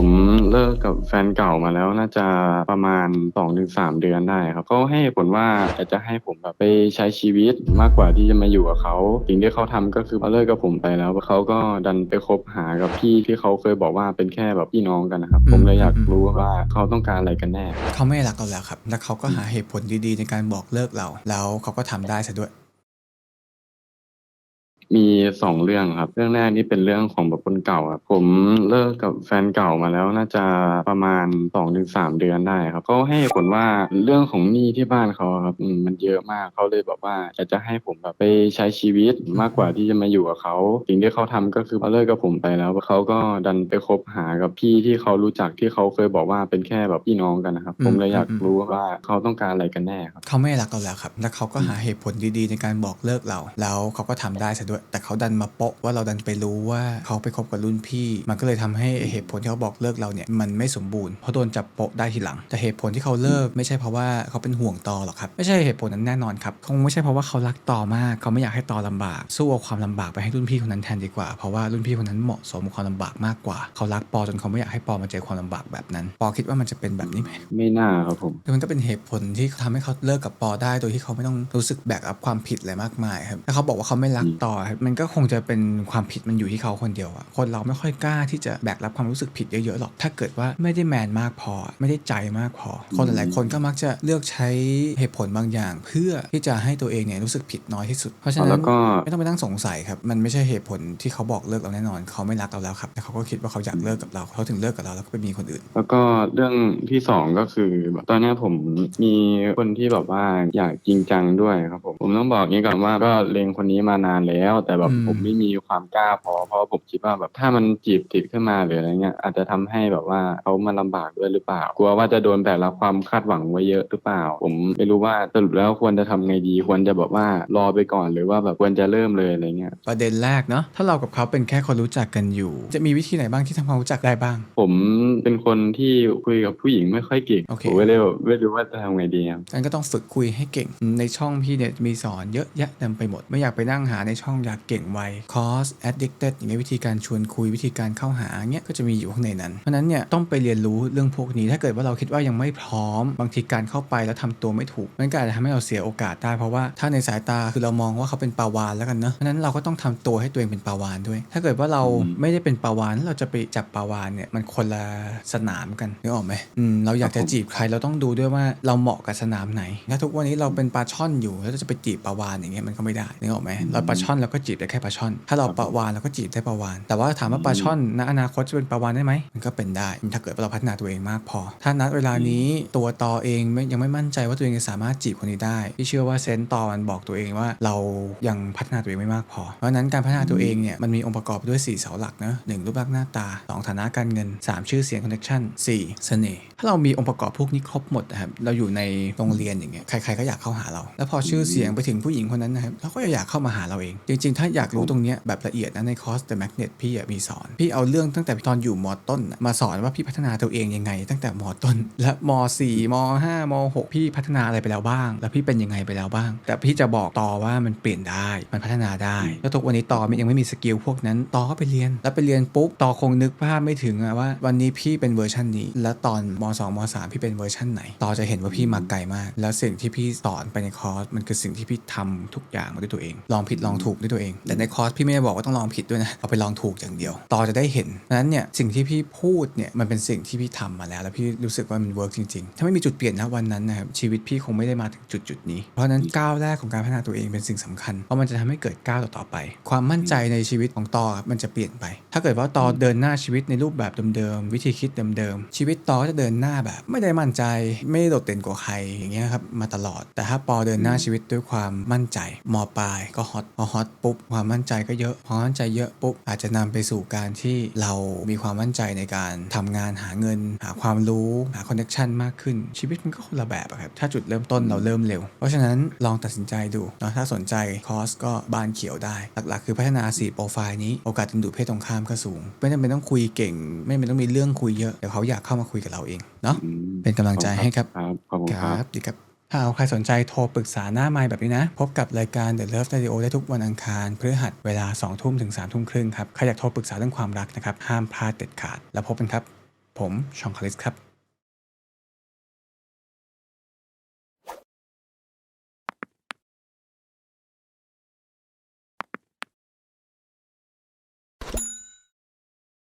ผมเลิกกับแฟนเก่ามาแล้วน่าจะประมาณ2-3เดือนได้ครับเขาให้เหตุผลว่าอยากจะให้ผมแบบไปใช้ชีวิตมากกว่าที่จะมาอยู่กับเขาสิ่งที่เขาทำก็คือเขาเลิกกับผมไปแล้วเขาก็ดันไปคบหากับพี่ที่เขาเคยบอกว่าเป็นแค่แบบพี่น้องกันนะครับอืมผมเลยอยากอืมรู้ว่าเขาต้องการอะไรกันแน่ เขาไม่รักเราแล้วครับ แล้วเขาก็หาเหตุผลดีๆในการบอกเลิกเรา แล้วเขาก็ทำได้ซะด้วย มีสองเรื่องครับ เรื่องแรกนี่เป็นเรื่องของแบบคนเก่าครับผมเลิกกับแฟนเก่ามาแล้วน่าจะประมาณสองถึงสามเดือนได้ครับเขาให้เหตุผลว่าเรื่องของหนี้ที่บ้านเขาครับอืมมันเยอะมากเขาเลยแบบว่าอยากจะให้ผมแบบไปใช้ชีวิตมากกว่าที่จะมาอยู่กับเขาสิ่งที่เขาทำก็คือเขาเลิกกับผมไปแล้วเขาก็ดันไปคบหากับพี่ที่เขารู้จักที่เขาเคยบอกว่าเป็นแค่แบบพี่น้องกันนะครับ ผมเลยอยากอืมรู้ว่าเขาต้องการอะไรกันแน่ครับเขาไม่รักเราแล้วครับ แล้วเขาก็หาเหตุผลดีๆในการบอกเลิกเรา แล้วเขาก็ทำได้ซะด้วยแต่เขาดันมาโปะว่าเราดันไปรู้ว่าเขาไปคบกับรุ่นพี่ มันก็เลยทำให้เหตุผลที่เขาบอกเลิกเราเนี่ยมันไม่สมบูรณ์เพราะโดนจับโปะได้ทีหลัง แต่เหตุผลที่เขาเลิกไม่ใช่เพราะว่าเขาเป็นห่วงตอหรอกครับ ไม่ใช่เหตุผลนั้นแน่นอนครับคงไม่ใช่เพราะว่าเขารักตอมากเขาไม่อยากให้ตอลำบาก สู้เอาความลำบากไปให้รุ่นพี่คนนั้นแทนดีกว่า เพราะว่ารุ่นพี่คนนั้นเหมาะสมกับความลำบากมากกว่า เขารักปอจนเขาไม่อยากให้ปอมาเจอความลำบากแบบนั้น ปอคิดว่ามันจะเป็นแบบนี้ไหมไม่น่าครับผมแต่มันก็เป็นเหตุผลที่ทำให้เขาเลิกกับปอได้ โดยที่เขาไม่ต้องรู้สึกแบกรับความผิดอะไรมากมายครับถ้าเขาบอกว่าเขาไม่รักต่อครับมันก็คงจะเป็นความผิดมันอยู่ที่เขาคนเดียวอะคนเราไม่ค่อยกล้าที่จะแบกรับความรู้สึกผิดเยอะๆหรอก ถ้าเกิดว่าไม่ได้แมนมากพอ ไม่ได้ใจมากพอ คนหลายๆคนก็มักจะเลือกใช้เหตุผลบางอย่าง เพื่อที่จะให้ตัวเองเนี่ยรู้สึกผิดน้อยที่สุด เพราะฉะนั้แล้นวก็ไม่ต้องไปนั่งสงสัยครับ มันไม่ใช่เหตุผลที่เขาบอกเลิกเราแน่นอน เขาไม่รักเราแล้วครับ แต่เขาก็คิดว่าเขาอยากเลิกกับเรา เขาถึงเลิกกับเราแล้วก็ไปมีคนอื่น แล้วก็เรื่องที่สองก็คือแบบตอนเนี้ยผมมีคนที่แบบว่าอยากจริงจังด้วยครับผม ผมต้องบอกอย่างนี้ก่อนว่าก็เลงคนนี้มานานแล้วแต่แบบอืมผมไม่มีความกล้าพอ เพราะว่าผมคิดว่าแบบถ้ามันจีบติดขึ้นมาหรืออะไรเงี้ยอาจจะทำให้แบบว่าเขามาลำบากด้วยหรือเปล่า กลัวว่าจะโดนแบกรับความคาดหวังไว้เยอะหรือเปล่า ผมไม่รู้ว่าสรุปแล้วควรจะทำไงดี ควรจะแบบว่ารอไปก่อนหรือว่าแบบควรจะเริ่มเลยอะไรเงี้ยประเด็นแรกเนาะถ้าเรากับเขาเป็นแค่คนรู้จักกันอยู่ จะมีวิธีไหนบ้างที่ทำความรู้จักได้บ้าง ผมเป็นคนที่คุยกับผู้หญิงไม่ค่อยเก่งโอเคผมไม่ได้แบบไม่รู้ว่าจะทำไงดีครับกันก็ต้องฝึกคุยให้เก่งในช่องพี่เนี่ยมีสอนเยอะแยะเต็มไปหมด ไม่อยากไปนั่งหาในช่องอยากเก่งไวคอร์ส addicted อย่างเงี้ยวิธีการชวนคุยวิธีการเข้าหาเงี้ยก็จะมีอยู่ข้างในนั้น เพราะนั้นเนี่ยต้องไปเรียนรู้เรื่องพวกนี้ ถ้าเกิดว่าเราคิดว่ายังไม่พร้อม บางทีการเข้าไปแล้วทำตัวไม่ถูกมันก็อาจจะทำให้เราเสียโอกาสได้ เพราะว่าถ้าในสายตาคือเรามองว่าเขาเป็นปาวานแล้วกันเนอะเพราะนั้นเราก็ต้องทำตัวให้ตัวเองเป็นปาวานด้วย ถ้าเกิดว่าเราไม่ได้เป็นปาวานเราจะไปจับปาวานเนี่ยมันคนละสนามกันนึกออกไหมอืมเราอยากจะจีบใครเราต้องดูด้วยว่าเราเหมาะกับสนามไหนถ้าทุกวันนี้เราเป็นปลาช่อนอยู่แล้วจะไปจีบปาวานอย่างเงี้ยมันก็ไม่ได้นึกออกไหมเราปลาช่อนเราก็จีบได้แค่ปลาช่อน ถ้าเราปลาวานเราก็จีบได้ปลาวาน แต่ว่าถามว่าปลาช่อนณอนาคตจะเป็นปลาวานได้ไหมมันก็เป็นได้ ถ้าเกิดว่าเราพัฒนาตัวเองมากพอ ถ้านัดเวลานี้ตัวตอเองไม่ยังไม่มั่นใจว่าตัวเองจะสามารถจีบคนนี้ได้พี่เชื่อว่าเซนต์ตอมันบอกตัวเองว่าเรายังพัฒนาตัวเองไม่มากพอ เพราะฉะนั้นการพัฒนาตัวเองเนี่ยมันมีองค์ประกอบด้วย 4 เสาหลักนะหนึ่งรูปลักษณ์หน้าตา 2 ฐานะการเงิน 3 ชื่อเสียงคอนเนคชั่น4เสน่ห์ถ้าเรามีองค์ประกอบพวกนี้ครบหมดนะครับเราอยู่ในโรงเรียนอย่างเงี้ยใครๆก็อยากเข้าหาเรา แล้วพอชื่อเสียงไปถึงผู้หญิงคนนั้นนะครับเขาก็อยากเข้ามาหาเราเองจริงๆ ถ้าอยากรู้ตรงเนี้ยแบบละเอียดนะในคอร์ส The Magnet พี่มีสอน พี่เอาเรื่องตั้งแต่ตอนอยู่มต้น มาสอนว่าพี่พัฒนาตัวเองยังไง ตั้งแต่มต้น และม4ม5ม6พี่พัฒนาอะไรไปแล้วบ้าง แล้วพี่เป็นยังไงไปแล้วบ้าง แต่พี่จะบอกต่อว่ามันเปลี่ยนได้มันพัฒนาได้ แล้วทุกวันนี้ต่อมันยังไม่มีสกิลพวกนั้นต่อก็ไปเรียน แล้วไปเรียนปุ๊บต่อคงนึกภาพไม่ถึงอะว่า วันนี้พี่เป็นเวอร์ชันนี้ แล้วตอนม2ม3พี่เป็นเวอร์ชันไหน ต่อจะเห็นว่าพี่มาไกลมาก แล้วสิ่งที่พี่สอนไปในคอร์สมันคือสิ่งที่พี่ทำทุกอย่างมาด้วยตัวเอง ลองผิดลองถูกด้วยตัวเอง แต่ในคอร์สพี่ไม่ได้บอกว่าต้องลองผิดด้วยนะ เอาไปลองถูกอย่างเดียว ต่อจะได้เห็นดังนั้นเนี่ยสิ่งที่พี่พูดเนี่ยมันเป็นสิ่งที่พี่ทำมาแล้ว แล้วพี่รู้สึกว่ามันเวิร์กจริงๆ ถ้าไม่มีจุดเปลี่ยนนะวันนั้นนะครับชีวิตพี่คงไม่ได้มาถึงจุดจุดๆนี้ เพราะฉะนั้นก้าวแรกของการพัฒนาตัวเองเป็นสิ่งสำคัญ เพราะมันจะทำให้เกิดก้าวต่อๆไป ความมั่นใจในชีวิตของต่อมันจะเปลี่ยนไป ถ้าเกิดว่าต่อเดินหน้าชีวิตในรูปแบบเดิมๆวิธีคิดเดิมๆชีวิตต่อก็จะเดินหน้าแบบ ไม่ได้มั่นใจไม่ได้โดดเด่นกว่าใครอย่างเงี้ยครับมาตลอด แต่ถ้าปอเดินหน้าชีวิตด้วยความมั่นใจมปลายก็ฮอตพอฮอตปุ๊บความมั่นใจก็เยอะพอมั่นใจเยอะปุ๊บอาจจะนำไปสู่การที่เรามีความมั่นใจในการทำงานหาเงิน หาความรู้หาคอนเนคชันมากขึ้นชีวิตมันก็คนละแบบอะครับถ้าจุดเริ่มต้นเราเริ่มเร็ว เพราะฉะนั้นลองตัดสินใจดูเนาะถ้าสนใจคอร์สก็บานเขียวได้ หลักๆ คือพัฒนา4โปรไฟล์นี้โอกาสดึงดูดเพศตรงข้ามก็สูง ไม่จำเป็นต้องคุยเก่ง ไม่จำเป็นต้องมีเรื่องคุยเยอะเดี๋ยวเขาอยากเข้ามาคุยกับเราเองเนาะอืมเป็นกำลังใจให้ครับครับขอบคุณคครัรับบดีครับ ถ้าเอาใครสนใจโทรปรึกษาหน้าไมค์แบบนี้นะ พบกับรายการ The Love Radio ได้ทุกวันอังคารพฤหัสเวลา 2 ทุ่มถึง 3 ทุ่มครึ่งครับ ใครอยากโทรปรึกษาเรื่องความรักนะครับ ห้ามพลาดเด็ดขาด แล้วพบกันครับ ผมชองคาริสครับ